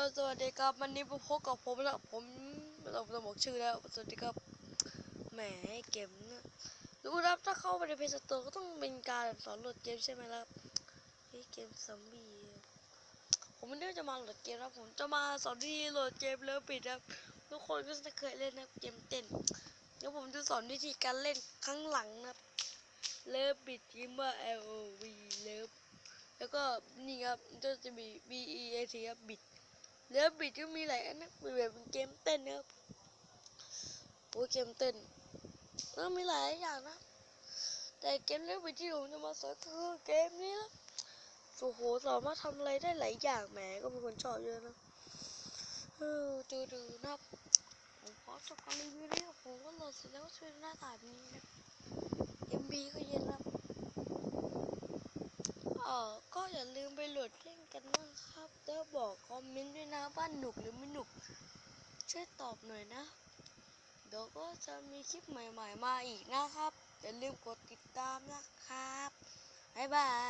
สวัสดีครับวันนี้พบกับผมแล้วผมเราจะบอกชื่อแล้วสวัสดีครับแหมเกมนี่รู้ครับถ้าเข้าไปในเพจสโตร์ก็ต้องเป็นการสอนโหลดเกมใช่ไหมล่ะเฮ้เกมซอมบี้ผมไม่ได้จะมาโหลดเกมนะผมจะมาสอนวิธีโหลดเกมแล้วปิดครับทุกคนก็จะเคยเล่นนะเกมเต้นเดี๋ยวผมจะสอนวิธีการเล่นข้างหลังนะครับเลิฟบิดยิมว่า L O V เลิฟแล้วก็นี่ครับก็จะมี B E A T ครับบิด เนื้อบิดก็มีหลายอันนะมีแบบเกมเต้นนะครับโอ้เกมเต้นแล้วมีหลายอย่างนะ แต่เกมเนื้อบิดที่ผมจะมาสอนคือเกมนี้ละโอ้โหสามารถทำอะไรได้หลายอย่างแหมก็เป็นคนชอบเยอะนะเออดูดูนะผมขอจบการรีวิวนี้ผมก็โหลดเสร็จแล้วก็ช่วยหน้าตาแบบนี้นะ MB ก็เย็นแล้ว ออก็อย่าลืมไปโหลดเล่นกันนะครับแล้วบอกคอมเมนต์ด้วยนะว่าหนุกหรือไม่หนุก ช่วยตอบหน่อยนะ เดี๋ยวก็จะมีคลิปใหม่ ๆ มาอีกนะครับ อย่าลืมกดติดตามนะครับ บ๊ายบาย